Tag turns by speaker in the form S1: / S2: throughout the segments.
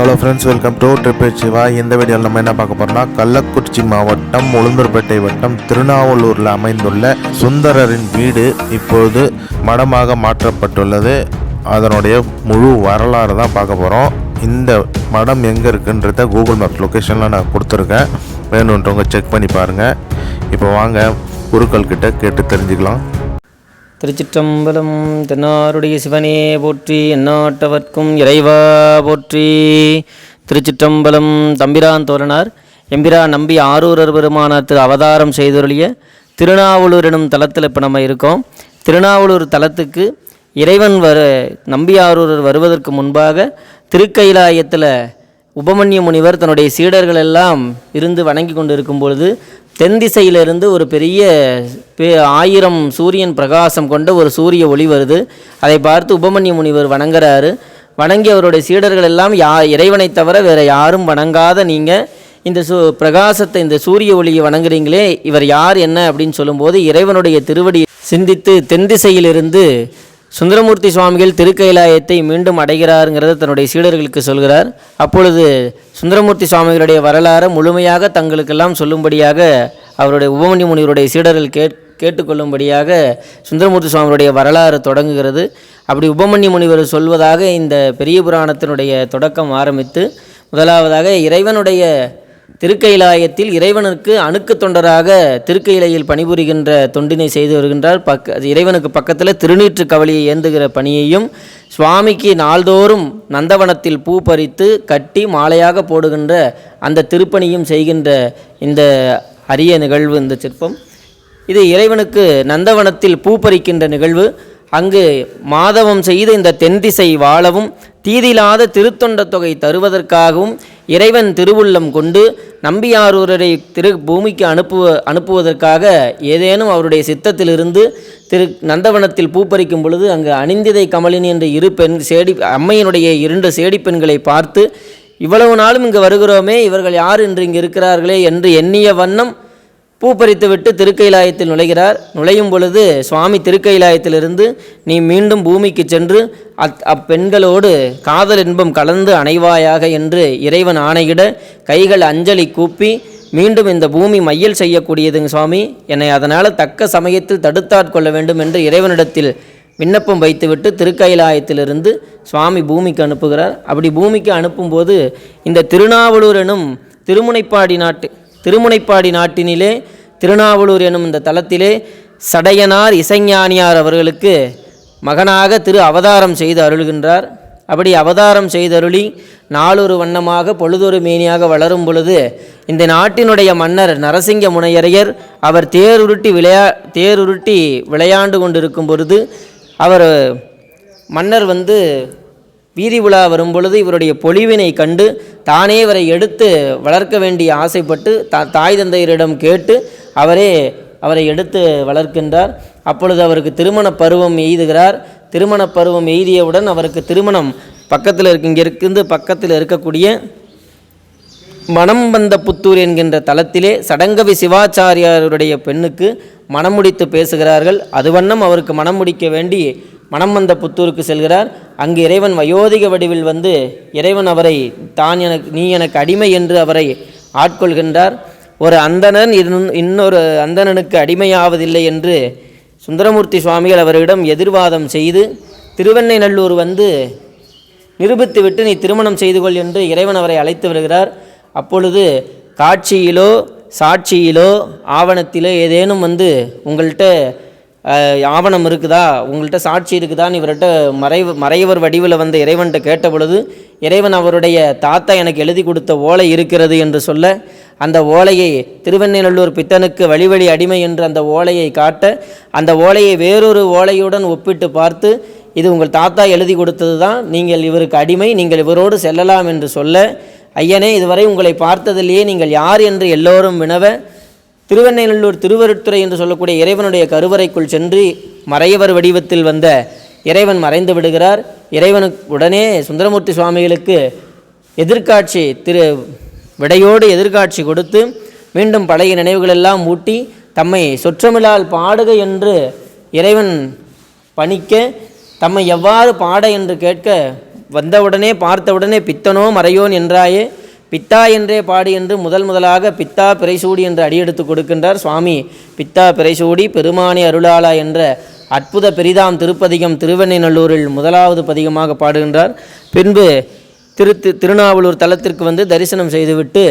S1: Hello friends welcome to triple Siva இந்த வீடியோவில் நம்ம என்ன பார்க்க போறோம்னா கள்ளக்குறிச்சி மாவட்டம் உளுந்தூர்பேட்டை வட்டம் திருநாவலூரில் அமைந்துள்ள சுந்தரரின் வீடு இப்பொழுது மடமாக மாற்றப்பட்டுள்ளது. அதனுடைய முழு வரலாறு தான் பார்க்க போகிறோம் இந்த மடம் எங்கே இருக்குன்றத கூகுள் மேப் லொக்கேஷனில் நான் கொடுத்துருக்கேன். வேணுன்றவங்க செக் பண்ணி பாருங்கள் இப்போ வாங்க குருக்கள்கிட்ட கேட்டு தெரிஞ்சுக்கலாம்.
S2: திருச்சிற்றம்பலம் தென்னாருடைய சிவனே போற்றி எந்நாட்டவர்க்கும் இறைவா போற்றி. திருச்சிற்றம்பலம் தம்பிரான் தோழனார் எம்பிரா நம்பி ஆரூரர் பெருமானார் திரு அவதாரம் செய்தொருளிய திருநாவலூர் எனும் தலத்தில் இப்போ நம்ம இருக்கோம். திருநாவலூர் தலத்துக்கு இறைவன் வர நம்பி ஆரூரர் வருவதற்கு முன்பாக திருக்கைலாயத்தில் உபமன்ய முனிவர் தன்னுடைய சீடர்கள் எல்லாம் இருந்து வணங்கி கொண்டு இருக்கும் பொழுது தென் திசையிலிருந்து ஒரு பெரிய பே- ஆயிரம் சூரியன் பிரகாசம் கொண்ட ஒரு சூரிய ஒளி வருது. அதை பார்த்து உபமன்ய முனிவர் வணங்குறாரு. வணங்கி அவருடைய சீடர்கள் எல்லாம் யா இறைவனை தவிர வேற யாரும் வணங்காத நீங்கள் இந்த சு பிரகாசத்தை இந்த சூரிய ஒளியை வணங்குறீங்களே இவர் யார் என்ன அப்படின்னு சொல்லும்போது இறைவனுடைய திருவடி சிந்தித்து தென் திசையிலிருந்து சுந்தரமூர்த்தி சுவாமிகள் திருக்கைலாயத்தை மீண்டும் அடைகிறாருங்கிறத தன்னுடைய சீடர்களுக்கு சொல்கிறார். அப்பொழுது சுந்தரமூர்த்தி சுவாமிகளுடைய வரலாறு முழுமையாக தங்களுக்கெல்லாம் சொல்லும்படியாக அவருடைய உபமணி முனிவருடைய சீடர்கள் கேட் கேட்டுக்கொள்ளும்படியாக சுந்தரமூர்த்தி சுவாமியுடைய வரலாறு தொடங்குகிறது. அப்படி உபமன்ய முனிவர் சொல்வதாக இந்த பெரிய புராணத்தினுடைய தொடக்கம் ஆரம்பித்து முதலாவதாக இறைவனுடைய திருக்கைலாயத்தில் இறைவனுக்கு அணுக்கு தொண்டராக திருக்கையிலையில் பணிபுரிகின்ற தொண்டினை செய்து வருகின்றார். பக்க இறைவனுக்கு பக்கத்தில் திருநீற்று கவலியை ஏந்துகிற பணியையும் சுவாமிக்கு நாள்தோறும் நந்தவனத்தில் பூ பறித்து கட்டி மாலையாக போடுகின்ற அந்த திருப்பணியும் செய்கின்ற இந்த அரிய நிகழ்வு இந்த சிற்பம். இது இறைவனுக்கு நந்தவனத்தில் பூ பறிக்கின்ற நிகழ்வு. அங்கு மாதவம் செய்த இந்த தென்திசை வாழவும் தீதிலாத திருத்தொண்ட தொகை தருவதற்காகவும் இறைவன் திருவுள்ளம் கொண்டு நம்பியாரூரரை திரு பூமிக்கு அனுப்புவ அனுப்புவதற்காக ஏதேனும் அவருடைய சித்தத்திலிருந்து திரு நந்தவனத்தில் பூப்பறிக்கும் பொழுது அங்கு அணிந்திதை கமலினி என்ற இரு பெண் சேடி அம்மையினுடைய இரண்டு சேடி பெண்களை பார்த்து இவ்வளவு நாளும் இங்கு வருகிறோமே இவர்கள் யார் என்று இங்கு இருக்கிறார்களே என்று எண்ணிய வண்ணம் பூ பறித்துவிட்டு திருக்கைலாயத்தில் நுழைகிறார். நுழையும் பொழுது சுவாமி திருக்கைலாயத்திலிருந்து நீ மீண்டும் பூமிக்கு சென்று அத் அப்பெண்களோடு காதல் இன்பம் கலந்து அணைவாயாக என்று இறைவன் ஆணையிட கைகள் அஞ்சலி கூப்பி மீண்டும் இந்த பூமி மையல் செய்யக்கூடியதுங்க சுவாமி. என்னை அதனால் தக்க சமயத்தில் தடுத்தாட்கொள்ள வேண்டும் என்று இறைவனிடத்தில் விண்ணப்பம் வைத்துவிட்டு திருக்கைலாயத்திலிருந்து சுவாமி பூமிக்கு அனுப்புகிறார். அப்படி பூமிக்கு அனுப்பும்போது இந்த திருநாவலூர் எனும் திருமுனைப்பாடி நாட்டு திருமுனைப்பாடி நாட்டினிலே திருநாவலூர் எனும் இந்த தலத்திலே சடையனார் இசைஞானியார் அவர்களுக்கு மகனாக திரு அவதாரம் செய்து அருள்கின்றார். அப்படி அவதாரம் செய்தருளி நாளொரு வண்ணமாக பொழுதொரு மேனியாக வளரும் பொழுது இந்த நாட்டினுடைய மன்னர் நரசிங்க முனையரையர் அவர் தேருருட்டி விளையா தேருருட்டி விளையாண்டு கொண்டிருக்கும் பொழுது அவர் மன்னர் வந்து வீதி உலா வரும்பொழுது இவருடைய பொலிவினை கண்டு தானே இவரை எடுத்து வளர்க்க வேண்டிய ஆசைப்பட்டு தா தாய் தந்தையரிடம் கேட்டு அவரே அவரை எடுத்து வளர்க்கின்றார். அப்பொழுது அவருக்கு திருமண பருவம் எய்துகிறார். திருமண பருவம் எய்தியவுடன் அவருக்கு திருமணம் பக்கத்தில் இருக்கு இங்கே இருந்து பக்கத்தில் இருக்கக்கூடிய மனம் வந்த புத்தூர் என்கின்ற தலத்திலே சடங்கவி சிவாச்சாரியாருடைய பெண்ணுக்கு மனம் முடித்து பேசுகிறார்கள். அது வண்ணம் அவருக்கு மனம் முடிக்க வேண்டி மனம் வந்த புத்தூருக்கு செல்கிறார். அங்கு இறைவன் வயோதிக வடிவில் வந்து இறைவன் அவரை தான் எனக்கு நீ எனக்கு அடிமை என்று அவரை ஆட்கொள்கின்றார். ஒரு அந்தணன் இன்னொரு அந்தணனுக்கு அடிமையாவதில்லை என்று சுந்தரமூர்த்தி சுவாமிகள் அவரிடம் எதிர்வாதம் செய்து திருவெண்ணைநல்லூர் வந்து நிரூபித்து விட்டு நீ திருமணம் செய்து கொள் என்று இறைவன் அவரை அழைத்து வருகிறார். அப்பொழுது காட்சியிலோ சாட்சியிலோ ஆவணத்திலோ ஏதேனும் வந்து உங்கள்கிட்ட ஆவணம் இருக்குதா? உங்கள்கிட்ட சாட்சி இருக்குதான்னு இவர்கிட்ட மறைவு மறைவர் வடிவில் வந்த இறைவன்கிட்ட கேட்ட பொழுது இறைவன் அவருடைய தாத்தா எனக்கு எழுதி கொடுத்த ஓலை இருக்கிறது என்று சொல்ல அந்த ஓலையை திருவெண்ணநல்லூர் பித்தனுக்கு வழிவழி அடிமை என்று அந்த ஓலையை காட்ட அந்த ஓலையை வேறொரு ஓலையுடன் ஒப்பிட்டு பார்த்து இது உங்கள் தாத்தா எழுதி கொடுத்தது தான் நீங்கள் இவருக்கு அடிமை நீங்கள் இவரோடு செல்லலாம் என்று சொல்ல ஐயனே இதுவரை உங்களை பார்த்ததிலேயே நீங்கள் யார் என்று எல்லோரும் வினவ திருவெண்ணைநல்லூர் திருவருட்துறை என்று சொல்லக்கூடிய இறைவனுடைய கருவறைக்குள் சென்று மறையவர் வடிவத்தில் வந்த இறைவன் மறைந்து விடுகிறார். இறைவனுக்கு உடனே சுந்தரமூர்த்தி சுவாமிகளுக்கு எதிர்காட்சி திரு விடையோடு எதிர்காட்சி கொடுத்து மீண்டும் பழைய நினைவுகளெல்லாம் ஊட்டி தம்மை சொற்றமிழால் பாடுக என்று இறைவன் பணிக்க தம்மை எவ்வாறு பாட என்று கேட்க வந்தவுடனே பார்த்தவுடனே பித்தனோ மறையோன் என்றாயே பித்தா என்றே பாடு என்று முதல் முதலாக பித்தா பிறைசூடி என்று அடியெடுத்து கொடுக்கின்றார் சுவாமி. பித்தா பிறைசூடி பெருமானி அருளாளா என்ற அற்புத பெரிதாம் திருப்பதிகம் திருவெண்ணைநல்லூரில் முதலாவது பதிகமாக பாடுகின்றார். பின்பு திரு திருநாவலூர் தலத்திற்கு வந்து தரிசனம் செய்துவிட்டு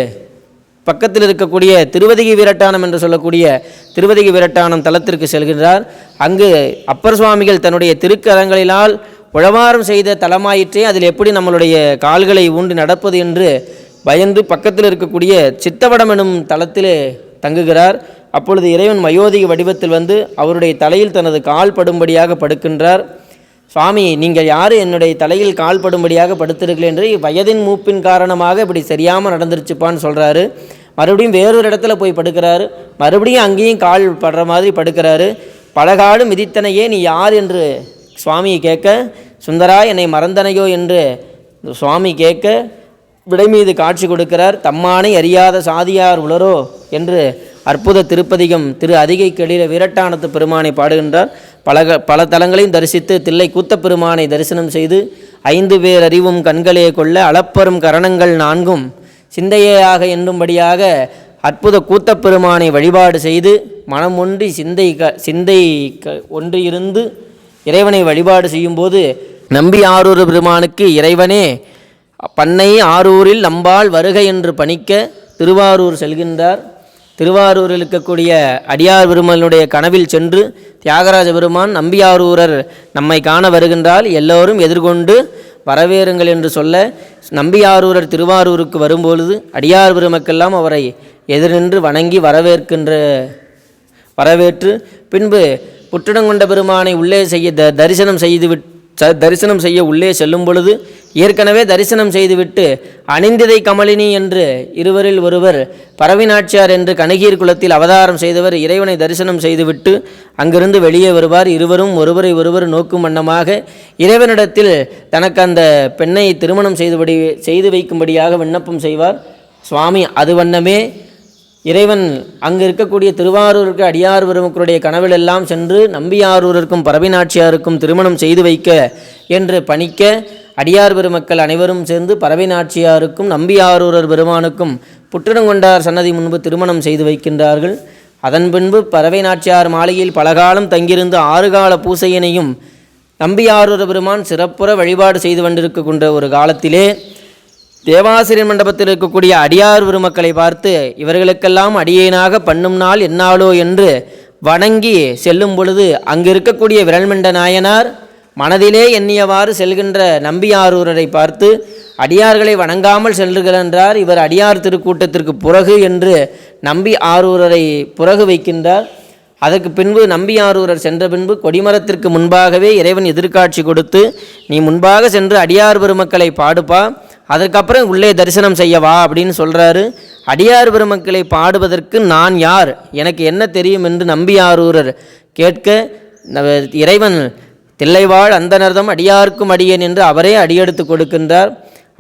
S2: பக்கத்தில் இருக்கக்கூடிய திருவதிகை வீரட்டானம் என்று சொல்லக்கூடிய திருவதிகை வீரட்டானம் தலத்திற்கு செல்கின்றார். அங்கு அப்பர் சுவாமிகள் தன்னுடைய திருக்கரங்களினால் உழவாரம் செய்த தலமாயிற்றே அதில் எப்படி நம்மளுடைய கால்களை ஊன்றி நடப்பது என்று பயந்து பக்கத்தில் இருக்கக்கூடிய சித்தவடம் எனும் தளத்திலே தங்குகிறார். அப்பொழுது இறைவன் மயோதிக வடிவத்தில் வந்து அவருடைய தலையில் தனது கால் படும்படியாக படுக்கின்றார். சுவாமி நீங்கள் யார்? என்னுடைய தலையில் கால் படும்படியாக படுத்திருக்கல என்று வயதின் மூப்பின் காரணமாக இப்படி சரியாமல் நடந்துருச்சுப்பான்னு சொல்கிறாரு மறுபடியும் வேறொரு இடத்துல போய் படுக்கிறாரு. மறுபடியும் அங்கேயும் கால் படுற மாதிரி படுக்கிறாரு. பலகாடு மிதித்தனையே நீ யார்? என்று சுவாமியை கேட்க சுந்தரா என்னை மறந்தனையோ? என்று சுவாமி கேட்க விடை மீது காட்சி கொடுக்கிறார் தம்மானை அறியாத சாதியார் உளரோ? என்று அற்புத திருப்பதிகம் திரு அதிகை கெளிர வீரட்டானத்து பெருமானை பாடுகின்றார். பல பல தலங்களையும் தரிசித்து தில்லை கூத்த பெருமானை தரிசனம் செய்து ஐந்து பேர் அறிவும் கண்களே கொள்ள அளப்பரும் கரணங்கள் நான்கும். சிந்தையாக என்னும்படியாக அற்புத கூத்தப் பெருமானை வழிபாடு செய்து மனம் ஒன்றி சிந்தை க சிந்தை க ஒன்று இருந்து இறைவனை வழிபாடு செய்யும்போது நம்பி ஆரூர் பெருமானுக்கு இறைவனே பண்ணை ஆரூரில் நம்பால் வருகை என்று பணிக்க திருவாரூர் செல்கின்றார். திருவாரூரில் இருக்கக்கூடிய அடியார் பெருமானுடைய கனவில் சென்று தியாகராஜ பெருமான் நம்பியாரூரர் நம்மை காண வருகின்றால் எல்லோரும் எதிர்கொண்டு வரவேறுங்கள் என்று சொல்ல நம்பியாரூரர் திருவாரூருக்கு வரும்பொழுது அடியார் பெருமக்கெல்லாம் அவரை எதிர்நின்று வணங்கி வரவேற்கின்ற வரவேற்று பின்பு புற்றிடங்கொண்ட பெருமானை உள்ளே செய்ய த தரிசனம் செய்துவிட் ச- தரிசனம் செய்ய உள்ளே செல்லும் பொழுது ஏற்கனவே தரிசனம் செய்துவிட்டு அணிந்திதை கமலினி என்று இருவரில் ஒருவர் பரவினாட்சியார் என்று கனகீர் குலத்தில் அவதாரம் செய்தவர் இறைவனை தரிசனம் செய்துவிட்டு அங்கிருந்து வெளியே வருவார். இருவரும் ஒருவரை ஒருவர் நோக்கும் வண்ணமாக இறைவனிடத்தில் தனக்கு அந்த பெண்ணை திருமணம் செய்துபடி செய்து வைக்கும்படியாக விண்ணப்பம் செய்வார். சுவாமி அது வண்ணமே. இறைவன் அங்கு இருக்கக்கூடிய திருவாரூருக்கு அடியார் பெருமக்களுடைய கனவிலெல்லாம் சென்று நம்பியாரூருக்கும் பரவினாட்சியாருக்கும் திருமணம் செய்து வைக்க என்று பணிக்க அடியார் பெருமக்கள் அனைவரும் சேர்ந்து பறவை நாச்சியாருக்கும் நம்பியாரூரர் பெருமானுக்கும் புற்றிடங்கொண்டார் சன்னதி முன்பு திருமணம் செய்து வைக்கின்றார்கள். அதன் பின்பு பறவை நாச்சியார் மாளிகையில் பலகாலம் தங்கியிருந்து ஆறுகால பூசையினையும் நம்பியாரூர பெருமான் சிறப்புற வழிபாடு செய்து கொண்டிருக்கின்ற ஒரு காலத்திலே தேவாசிரியர் மண்டபத்தில் இருக்கக்கூடிய அடியார் பெருமக்களை பார்த்து இவர்களுக்கெல்லாம் அடியேனாக பண்ணும் நாள் என்னாலோ என்று வணங்கி செல்லும் பொழுது அங்கு இருக்கக்கூடிய விரல்மண்ட நாயனார் மனதிலே எண்ணியவாறு செல்கின்ற நம்பியாரூரரை பார்த்து அடியார்களை வணங்காமல் செல்லுகின்றார் இவர் அடியார் திருக்கூட்டத்திற்கு புறகு என்று நம்பி ஆரூரரை புறகு வைக்கின்றார். அதற்கு பின்பு நம்பியாரூரர் சென்ற பின்பு கொடிமரத்திற்கு முன்பாகவே இறைவன் எதிர்காட்சி கொடுத்து நீ முன்பாக சென்று அடியார் பெருமக்களை பாடுப்பா அதற்கப்புறம் உள்ளே தரிசனம் செய்ய வா அப்படின்னு சொல்கிறாரு அடியார் பெருமக்களை பாடுவதற்கு நான் யார்? எனக்கு என்ன தெரியும்? என்று நம்பியாரூரர் கேட்க இறைவன் தில்லைவாழ் அந்தனர்தம் அடியார்க்கும் அடியேன் என்று அவரே அடியெடுத்து கொடுக்கின்றார்.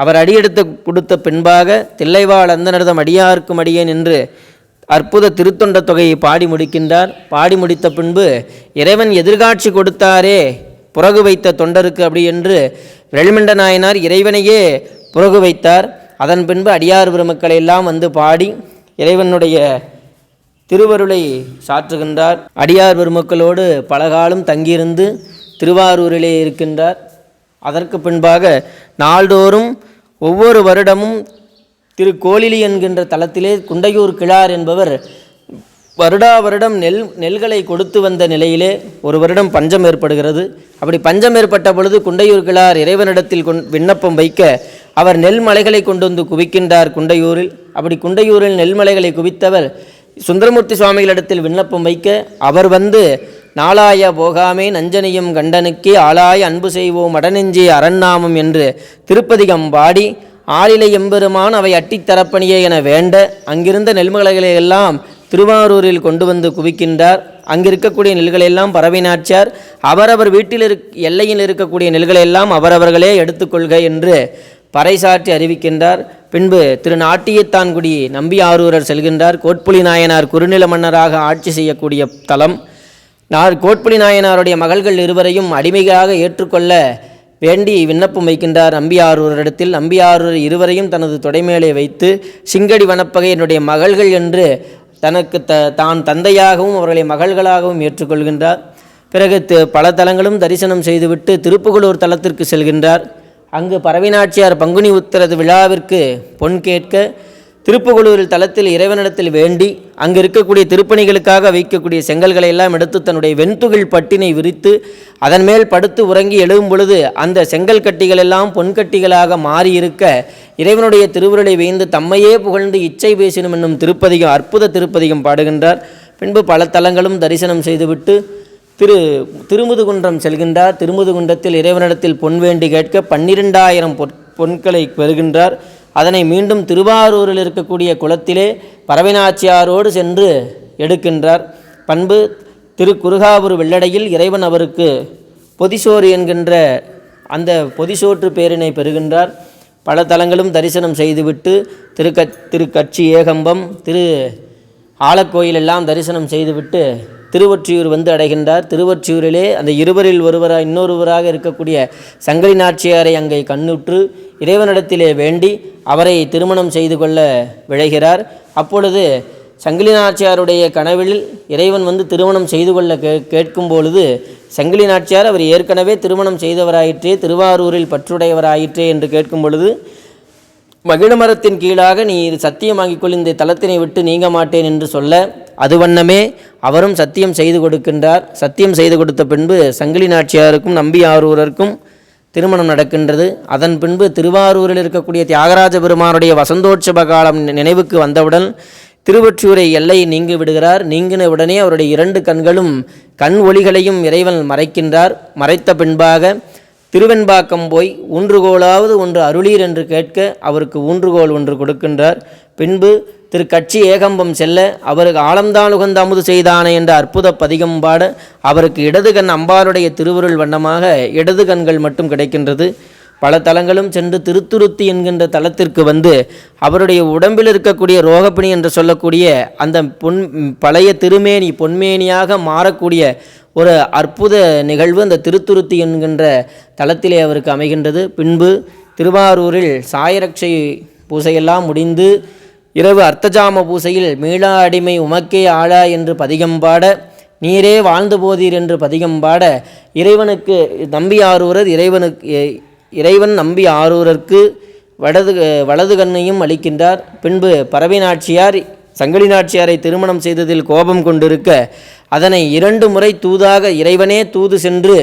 S2: அவர் அடியெடுத்து கொடுத்த பின்பாக தில்லைவாழ் அந்தனர்தம் அடியார்க்கும் அடியேன் என்று அற்புத திருத்தொண்ட தொகையை பாடி முடிக்கின்றார். பாடி முடித்த பின்பு இறைவன் எதிர்காட்சி கொடுத்தாரே புறகு வைத்த தொண்டருக்கு அப்படி என்று வெளிமண்ட நாயனார் இறைவனையே புறகு வைத்தார். அதன் பின்பு அடியார் பெருமக்களை எல்லாம் வந்து பாடி இறைவனுடைய திருவருளை சாற்றுகின்றார். அடியார் பெருமக்களோடு பலகாலம் தங்கியிருந்து திருவாரூரிலே இருக்கின்றார். அதற்கு பின்பாக நாள்தோறும் ஒவ்வொரு வருடமும் திரு கோலிலி என்கின்ற தலத்திலே குண்டையூர் கிழார் என்பவர் வருடா வருடம் நெல் நெல்களை கொடுத்து வந்த நிலையிலே ஒரு வருடம் பஞ்சம் ஏற்படுகிறது. அப்படி பஞ்சம் ஏற்பட்ட பொழுது குண்டையூர் கிழார் இறைவனிடத்தில் கொண் விண்ணப்பம் வைக்க அவர் நெல் மலைகளை கொண்டு வந்து குவிக்கின்றார் குண்டையூரில். அப்படி குண்டையூரில் நெல்மலைகளை குவித்தவர் சுந்தரமூர்த்தி சுவாமிகளிடத்தில் விண்ணப்பம் வைக்க அவர் வந்து நாளாய போகாமே நஞ்சனையும் கண்டனுக்கே ஆளாய அன்பு செய்வோம் அடநெஞ்சே அரண்நாமம் என்று திருப்பதிகம் பாடி ஆளிலை எம்பெருமான் அவை அட்டித்தரப்பணியே என வேண்ட அங்கிருந்த நெல்மலைகளை எல்லாம் திருவாரூரில் கொண்டு வந்து குவிக்கின்றார். அங்கிருக்கக்கூடிய நெல்களெல்லாம் பரவினாச்சார் அவரவர் வீட்டில் இருக் எல்லையில் இருக்கக்கூடிய நெல்களெல்லாம் அவரவர்களே எடுத்துக்கொள்க என்று பறைசாற்றி அறிவிக்கின்றார். பின்பு திரு நாட்டியத்தான்குடி நம்பியாரூரர் செல்கின்றார். கோட்புலி நாயனார் குறுநில மன்னராக ஆட்சி செய்யக்கூடிய தலம் நார் கோட்புலி நாயனாருடைய மகள்கள் இருவரையும் அடிமைகளாக ஏற்றுக்கொள்ள வேண்டி விண்ணப்பம் வைக்கின்றார். அம்பியாரூரிடத்தில் நம்பியாரூர் இருவரையும் தனது தொடைமேலே வைத்து சிங்கடி வனப்பகை என்னுடைய மகள்கள் என்று தனக்கு த தான் தந்தையாகவும் அவர்களை மகள்களாகவும் ஏற்றுக்கொள்கின்றார். பிறகு பல தலங்களும் தரிசனம் செய்துவிட்டு திருப்புகலூர் தலத்திற்கு செல்கின்றார். அங்கு பரவினாட்சியார் பங்குனி உத்தரது விழாவிற்கு பொன் கேட்க திருப்புகலூரில் தளத்தில் இறைவனிடத்தில் வேண்டி அங்கு இருக்கக்கூடிய திருப்பணிகளுக்காக வைக்கக்கூடிய செங்கல்களை எல்லாம் எடுத்து தன்னுடைய வெண்துகில் பட்டினை விரித்து அதன் மேல் படுத்து உறங்கி எழும் பொழுது அந்த செங்கல் கட்டிகள் எல்லாம் பொன்கட்டிகளாக மாறியிருக்க இறைவனுடைய திருவுருளை வேந்து தம்மையே புகழ்ந்து இச்சை பேசினும் என்னும் திருப்பதிகம் அற்புத திருப்பதிகம் பாடுகின்றார். பின்பு பல தலங்களும் தரிசனம் செய்துவிட்டு திரு திருமுதுகுன்றம் செல்கின்றார். திருமுதுகுன்றத்தில் இறைவனிடத்தில் பொன் வேண்டி கேட்க பன்னிரெண்டாயிரம் பொற் பொன்களை பெறுகின்றார். அதனை மீண்டும் திருவாரூரில் இருக்கக்கூடிய குளத்திலே பரவினாச்சியாரோடு சென்று எடுக்கின்றார். பண்பு திரு குருகாவூர் வெள்ளடையில் இறைவன் அவருக்கு பொதிசோறு என்கின்ற அந்த பொதிசோற்று பேரினை பெறுகின்றார். பல தலங்களும் தரிசனம் செய்துவிட்டு திருக்க திருக்கட்சி ஏகம்பம் திரு ஆலக்கோயில் எல்லாம் தரிசனம் செய்துவிட்டு திருவொற்றியூர் வந்து அடைகின்றார். திருவொற்றியூரிலே அந்த இருவரில் ஒருவராக இன்னொருவராக இருக்கக்கூடிய சங்கரி நாச்சியாரை அங்கே கண்ணுற்று இறைவனிடத்திலே வேண்டி அவரை திருமணம் செய்து கொள்ள விழைகிறார். அப்பொழுது சங்கிலி நாச்சியாருடைய கனவில் இறைவன் வந்து திருமணம் செய்து கொள்ள கே கேட்கும் பொழுது சங்கிலி நாச்சியார் அவர் ஏற்கனவே திருமணம் செய்தவராயிற்றே திருவாரூரில் பற்றுடையவராயிற்றே என்று கேட்கும் பொழுது மகிழ மரத்தின் கீழாக நீ இது சத்தியமாகிக் கொள் இந்த தலத்தினை விட்டு நீங்க மாட்டேன் என்று சொல்ல அது வண்ணமே அவரும் சத்தியம் செய்து கொடுக்கின்றார். சத்தியம் செய்து கொடுத்த பின்பு சங்கிலி நாச்சியாருக்கும் நம்பி ஆரூரருக்கும் திருமணம் நடக்கின்றது. அதன் பின்பு திருவாரூரில் இருக்கக்கூடிய தியாகராஜ பெருமானுடைய வசந்தோற்சவ காலம் நினைவுக்கு வந்தவுடன் திருவொற்றியூரை எல்லை நீங்கி விடுகிறார். நீங்கின உடனே அவருடைய இரண்டு கண்களும் கண் ஒளிகளையும் இறைவன் மறைக்கின்றார். மறைத்த பின்பாக திருவெண்பாக்கம் போய் ஊன்றுகோலாவது ஒன்று அருளீர் என்று கேட்க அவருக்கு ஊன்றுகோல் ஒன்று கொடுக்கின்றார். பின்பு திரு கட்சி ஏகம்பம் செல்ல அவருக்கு ஆலம்தான் உகந்த அமுது செய்தானே என்ற அற்புத பதிகம் பாட அவருக்கு இடது கண் அம்பாளுடைய திருவுருள் வண்ணமாக இடது கண்கள் மட்டும் கிடைக்கின்றது. பல தலங்களும் சென்று திருத்துருத்தி என்கின்ற தலத்திற்கு வந்து அவருடைய உடம்பில் இருக்கக்கூடிய ரோகப்பிணி என்று சொல்லக்கூடிய அந்த பொன் பழைய திருமேனி பொன்மேனியாக மாறக்கூடிய ஒரு அற்புத நிகழ்வு அந்த திருத்துருத்தி என்கின்ற தலத்திலே அவருக்கு அமைகின்றது. பின்பு திருவாரூரில் சாயரட்சை பூசையெல்லாம் முடிந்து இரவு அர்த்தஜாம பூசையில் மீளா அடிமை உமக்கே ஆழா என்று பதிகம் பாட நீரே வாழ்ந்து போதீர் என்று பதிகம் பாட இறைவனுக்கு நம்பியாரூரர் இறைவனுக்கு இறைவன் நம்பி ஆரூரருக்கு வடது வலது கண்ணையும் அளிக்கின்றார். பின்பு பரவி நாச்சியார் சங்கிலி நாச்சியாரை திருமணம் செய்ததில் கோபம் கொண்டிருக்க அதனை இரண்டு முறை தூதாக இறைவனே தூது சென்று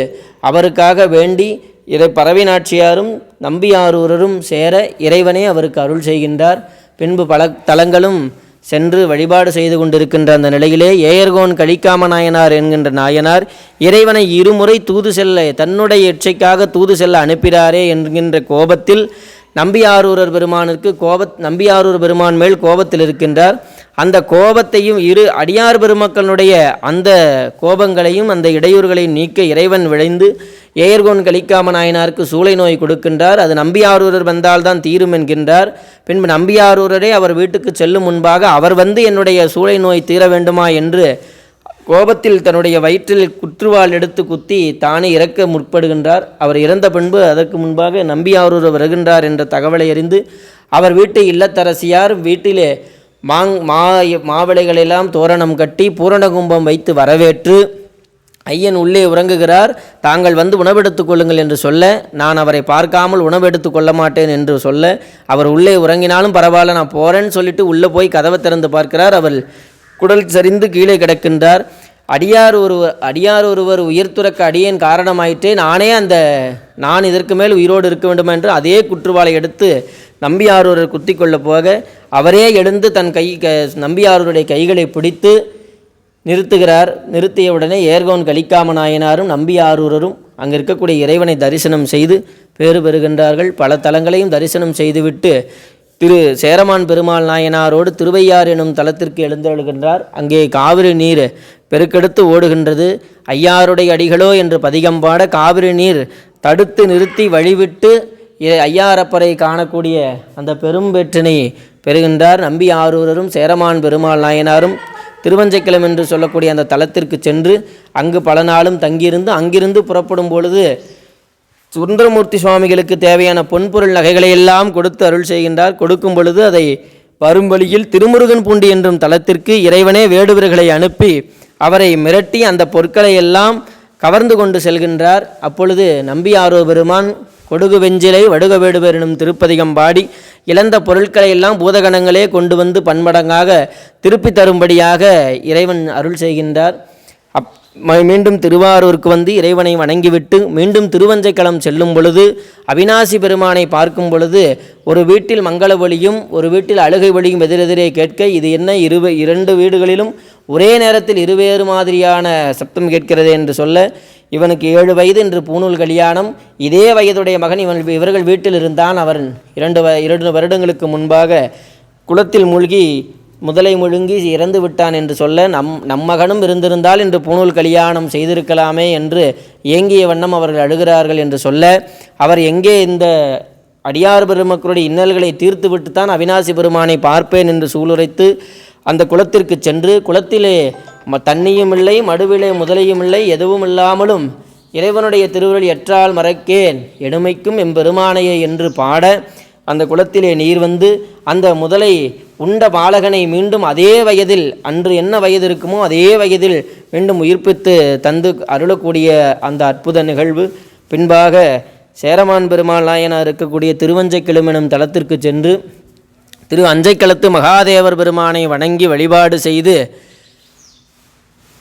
S2: அவருக்காக வேண்டி இறை பரவி நாச்சியாரும் நம்பியாரூரரும் சேர இறைவனே அவருக்கு அருள் செய்கின்றார். பின்பு பல தலங்களும் சென்று வழிபாடு செய்து கொண்டிருக்கின்ற அந்த நிலையிலே ஏயர்கோன் கழிக்காம நாயனார் என்கின்ற நாயனார் இறைவனை இருமுறை தூது செல்ல தன்னுடைய இச்சைக்காக தூது செல்ல அனுப்பினாரே என்கின்ற கோபத்தில் நம்பியாரூரர் பெருமானுக்கு கோபத் நம்பியாரூர் பெருமான் மேல் கோபத்தில் இருக்கின்றார். அந்த கோபத்தையும் இரு அடியார் பெருமக்களுடைய அந்த கோபங்களையும் அந்த இடையூறுகளையும் நீக்க இறைவன் விளைந்து ஏயர்கோன் கலிக்காம நாயனாருக்கு சூளை நோய் கொடுக்கின்றார். அது நம்பியாரூரர் வந்தால்தான் தீரும் என்கின்றார். பின்பு நம்பியாரூரரே அவர் வீட்டுக்கு செல்லும் முன்பாக அவர் வந்து என்னுடைய சூளை நோய் தீர வேண்டுமா என்று கோபத்தில் தன்னுடைய வயிற்றில் குற்றுவால் எடுத்து குத்தி தானே இறக்க முற்படுகின்றார். அவர் இறந்த பின்பு அதற்கு முன்பாக நம்பியாரூர் வருகின்றார் என்ற தகவலை அறிந்து அவர் வீட்டு இல்லத்தரசியார் வீட்டிலே மாங் மா மாவிளைகளெல்லாம் தோரணம் கட்டி பூரண கும்பம் வைத்து வரவேற்று ஐயன் உள்ளே உறங்குகிறார். தாங்கள் வந்து உணவெடுத்துக் கொள்ளுங்கள் என்று சொல்ல நான் அவரை பார்க்காமல் உணவெடுத்துக் கொள்ள மாட்டேன் என்று சொல்ல அவர் உள்ளே உறங்கினாலும் பரவாயில்ல நான் போகிறேன்னு சொல்லிட்டு உள்ளே போய் கதவை திறந்து பார்க்கிறார். அவர் குடல் சரிந்து கீழே கிடக்கின்றார். அடியார் ஒருவர் அடியார் ஒருவர் உயிர் துறக்க அடியேன் காரணமாயிற்றே நானே அந்த நான் இதற்கு மேல் உயிரோடு இருக்க வேண்டுமா என்று அதே குற்றுவாளை எடுத்து நம்பியாரூரர் குத்தி கொள்ள போக அவரே எழுந்து தன் கை க நம்பியாரூருடைய கைகளை பிடித்து நிறுத்துகிறார். நிறுத்திய உடனே ஏர்கோன் கலிக்காம நாயனாரும் நம்பியாரூரரும் அங்கே இருக்கக்கூடிய இறைவனை தரிசனம் செய்து பேறு பெறுகின்றார்கள். பல தலங்களையும் தரிசனம் செய்துவிட்டு திரு சேரமான் பெருமாள் நாயனாரோடு திருவையார் எனும் தலத்திற்கு எழுந்தெழுகின்றார் அங்கே காவிரி நீர் பெருக்கெடுத்து ஓடுகின்றது. ஐயாருடைய அடிகளோ என்று பதிகம் பாட காவிரி நீர் தடுத்து நிறுத்தி வழிவிட்டு ஐயாரப்பரை காணக்கூடிய அந்த பெரும் வெற்றினை பெறுகின்றார். நம்பி ஆரூரரும் சேரமான் பெருமாள் நாயனாரும் திருவஞ்சைக்கிழம் என்று சொல்லக்கூடிய அந்த தலத்திற்கு சென்று அங்கு பல நாளும் தங்கியிருந்து அங்கிருந்து புறப்படும் பொழுது சுந்தரமூர்த்தி சுவாமிகளுக்கு தேவையான பொன்பொருள் நகைகளை எல்லாம் கொடுத்து அருள் செய்கின்றார். கொடுக்கும் பொழுது அதை வரும் வழியில் திருமுருகன் பூண்டி என்றும் தலத்திற்கு இறைவனே வேடுவர்களை அனுப்பி அவரை மிரட்டி அந்த பொருட்களை எல்லாம் கவர்ந்து கொண்டு செல்கின்றார். அப்பொழுது நம்பியாரோ பெருமான் கொடுகு வெஞ்சிலை வடுக வேடுவர் எனும் திருப்பதிகம் பாடி இழந்த பொருட்களை எல்லாம் பூதகணங்களே கொண்டு வந்து பன்மடங்காக திருப்பி தரும்படியாக இறைவன் அருள் செய்கின்றார். அப் மீண்டும் திருவாரூருக்கு வந்து இறைவனை வணங்கிவிட்டு மீண்டும் திருவஞ்சைக்களம் செல்லும் பொழுது அவினாசி பெருமானை பார்க்கும் பொழுது ஒரு வீட்டில் மங்கள ஒளியும் ஒரு வீட்டில் அழுகை ஒளியும் எதிரெதிரே கேட்க இது என்ன இரு இரண்டு வீடுகளிலும் ஒரே நேரத்தில் இருவேறு மாதிரியான சப்தம் கேட்கிறது என்று சொல்ல இவனுக்கு ஏழு வயது என்று பூணூல் கல்யாணம் இதே வயதுடைய மகன் இவன் இவர்கள் வீட்டில் இருந்தான் அவன். இரண்டு வ இரண்டு வருடங்களுக்கு முன்பாக குளத்தில் மூழ்கி முதலை முழுங்கி இறந்து விட்டான் என்று சொல்ல நம் நம்மகனும் இருந்திருந்தால் என்று பூணூல் கல்யாணம் செய்திருக்கலாமே என்று ஏங்கிய வண்ணம் அவர்கள் அழுகிறார்கள் என்று சொல்ல அவர் எங்கே இந்த அடியார் பெருமக்களுடைய இன்னல்களை தீர்த்துவிட்டு தான் அவினாசி பெருமானை பார்ப்பேன் என்று சூளுரைத்து அந்த குளத்திற்கு சென்று குளத்திலே ம- தண்ணியும் இல்லை மடுவிலே முதலையும் இல்லை எதுவும் இல்லாமலும் இறைவனுடைய திருவுருள் எற்றால் மறக்கேன் எடுமைக்கும் எம்பெருமானையே என்று பாட அந்த குளத்திலே நீர் வந்து அந்த முதலை உண்ட பாலகனை மீண்டும் அதே வயதில் அன்று என்ன வயது இருக்குமோ அதே வயதில் மீண்டும் உயிர்ப்பித்து தந்து அருளக்கூடிய அந்த அற்புத நிகழ்வு. பின்பாக சேரமான் பெருமாள் நாயனார் இருக்கக்கூடிய திருவஞ்சை எனும் தலத்திற்கு சென்று திரு அஞ்சைக்களத்து மகாதேவர் பெருமானை வணங்கி வழிபாடு செய்து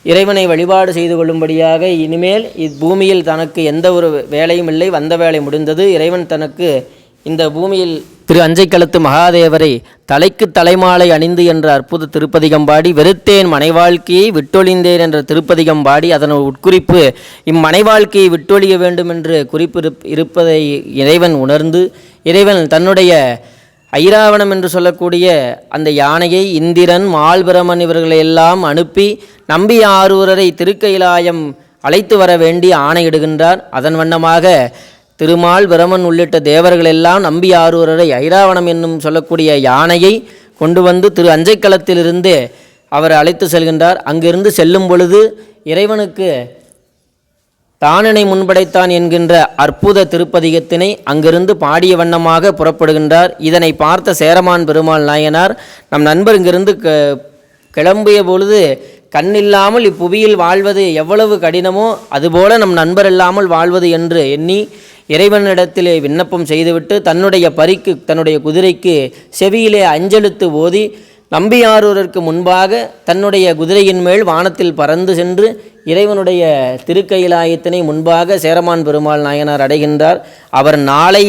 S2: இறைவனை வழிபாடு செய்து கொள்ளும்படியாக இனிமேல் இப்பூமியில் தனக்கு எந்த ஒரு வேலையும் இல்லை. வந்த வேலை முடிந்தது. இறைவன் தனக்கு இந்த பூமியில் திரு அஞ்சைக்களத்து மகாதேவரை தலைக்கு தலைமாலை அணிந்து என்ற அற்புத திருப்பதிகம் பாடி வெறுத்தேன் மனைவாழ்க்கையை விட்டொழிந்தேன் என்ற திருப்பதிகம் பாடி அதன் உட்குறிப்பு இம்மனைவாழ்க்கையை விட்டொழிய வேண்டும் என்று குறிப்பு இருப்- இருப்பதை இறைவன் உணர்ந்து இறைவன் தன்னுடைய ஐராவணம் என்று சொல்லக்கூடிய அந்த யானையை இந்திரன் மால்பிரமன் இவர்களை எல்லாம் அனுப்பி நம்பி ஆரூரரை திருக்கைலாயம் அழைத்து வர வேண்டி ஆணையிடுகின்றார். அதன் வண்ணமாக திருமால் பிரமன் உள்ளிட்ட தேவர்கள் எல்லாம் நம்பி ஆரூரரை ஐராவணம் என்னும் சொல்லக்கூடிய யானையை கொண்டு வந்து திரு அஞ்சைக்களத்திலிருந்தே அவர் அழைத்து செல்கின்றார். அங்கிருந்து செல்லும் பொழுது இறைவனுக்கு தானனை முன்படைத்தான் என்கின்ற அற்புத திருப்பதிகத்தினை அங்கிருந்து பாடிய வண்ணமாக புறப்படுகின்றார். இதனை பார்த்த சேரமான் பெருமாள் நாயனார் நம் நண்பர் இங்கிருந்து க கிளம்பிய பொழுது கண்ணில்லாமல் இப்புவியில் வாழ்வது எவ்வளவு கடினமோ அதுபோல நம் நண்பர் இல்லாமல் வாழ்வது என்று எண்ணி இறைவனிடத்திலே விண்ணப்பம் செய்துவிட்டு தன்னுடைய பரிக்கு தன்னுடைய குதிரைக்கு செவியிலே அஞ்செழுத்து ஓதி நம்பியாரூரருக்கு முன்பாக தன்னுடைய குதிரையின் மேல் வானத்தில் பறந்து சென்று இறைவனுடைய திருக்கைலாயத்தினை முன்பாக சேரமான் பெருமாள் நாயனார் அடைகின்றார். அவர் நாளை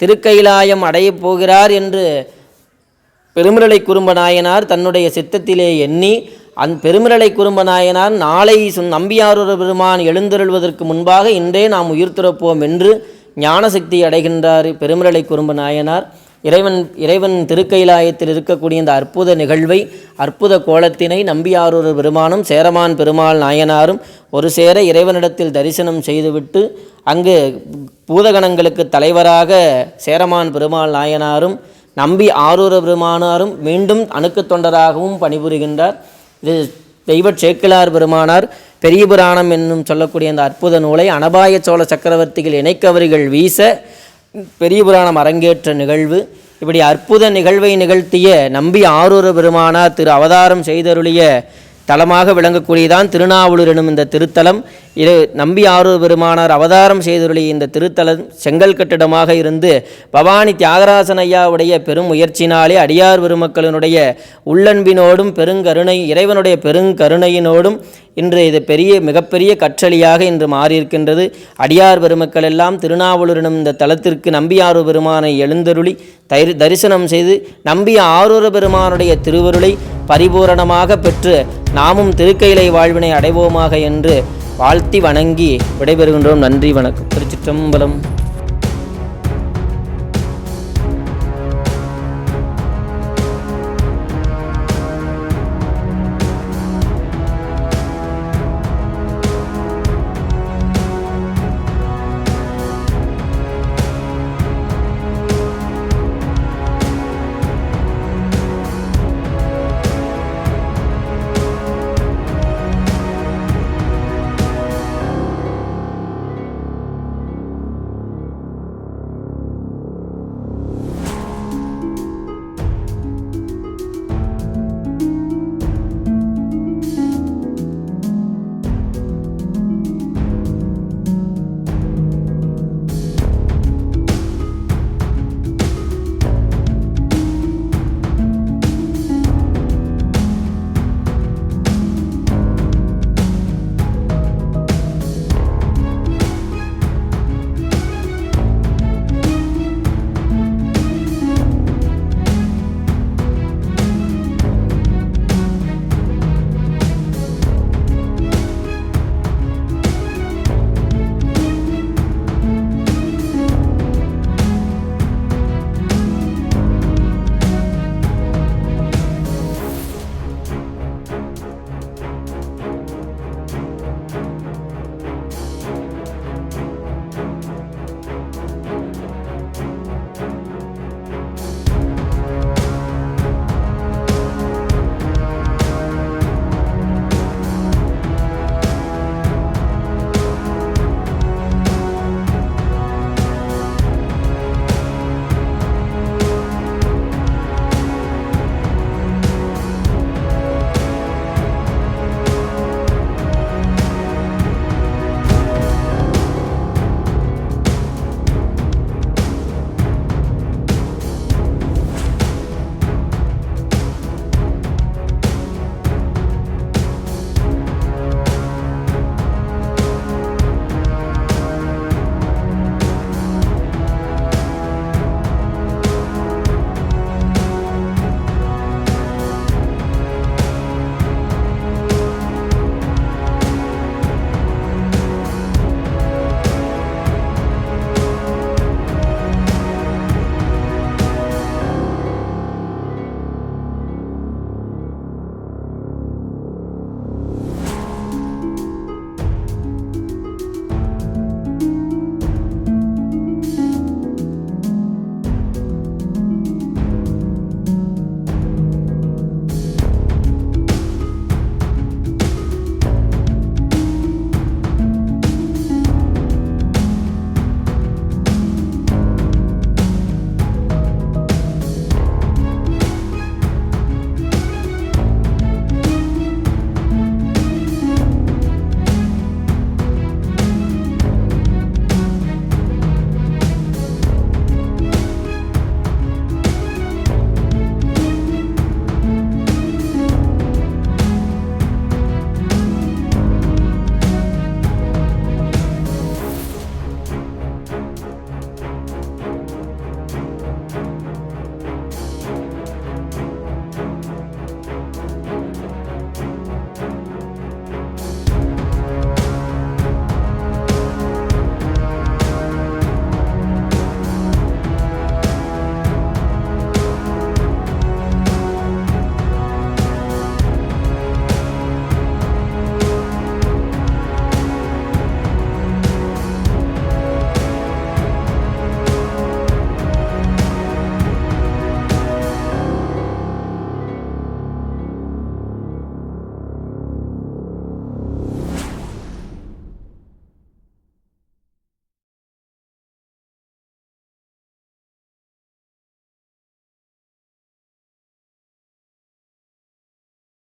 S2: திருக்கைலாயம் அடையப் போகிறார் என்று பெருமிரலை குறும்ப நாயனார் தன்னுடைய சித்தத்திலே எண்ணி அந் பெருமிரலை குறும்ப நாயனார் நாளை நம்பியாரூர பெருமான் எழுந்தருள்வதற்கு முன்பாக இன்றே நாம் உயிர் துறப்போம் என்று ஞானசக்தி அடைகின்றார் பெருமிரலை குறும்ப நாயனார். இறைவன் இறைவன் திருக்கைலாயத்தில் இருக்கக்கூடிய இந்த அற்புத நிகழ்வை அற்புத கோலத்தினை நம்பியாரூர் பெருமானும் சேரமான் பெருமாள் நாயனாரும் ஒரு சேர இறைவனிடத்தில் தரிசனம் செய்துவிட்டு அங்கு பூதகணங்களுக்கு தலைவராக சேரமான் பெருமாள் நாயனாரும் நம்பி ஆரூர பெருமானாரும் மீண்டும் அணுக்கு தொண்டராகவும் பணிபுரிகின்றார். இது தெய்வ சேக்கிலார் பெருமானார் பெரிய புராணம் என்னும் சொல்லக்கூடிய அந்த அற்புத நூலை அனபாய சோழ சக்கரவர்த்திகள் இணைக்கவரிகள் வீச பெரிய புராணம் அரங்கேற்ற நிகழ்வு. இப்படி அற்புத நிகழ்வை நிகழ்த்திய நம்பி ஆரூர பெருமானார் திரு அவதாரம் செய்தருளிய தலமாக விளங்கக்கூடியதான் திருநாவலூர் எனும் இந்த திருத்தலம். இது நம்பி ஆறு பெருமானார் அவதாரம் செய்தருளிய இந்த திருத்தலம் செங்கல் கட்டிடமாக இருந்து பவானி தியாகராசன் ஐயாவுடைய பெரும் முயற்சினாலே அடியார் பெருமக்களினுடைய உள்ளன்பினோடும் பெருங்கருணை இறைவனுடைய பெருங்கருணையினோடும் இன்று இது பெரிய மிகப்பெரிய கற்றளியாக இன்று மாறியிருக்கின்றது. அடியார் பெருமக்கள் எல்லாம் திருநாவலூர் இந்த தலத்திற்கு நம்பியாறு பெருமானை எழுந்தருளி தைரி தரிசனம் செய்து நம்பிய ஆரூர பெருமானுடைய திருவருளை பரிபூரணமாக பெற்று நாமும் திருக்கையிலை வாழ்வினை அடைவோமாக என்று வாழ்த்தி வணங்கி விடைபெறுகின்றோம். நன்றி வணக்கம். திருச்சிற்றம்பலம்.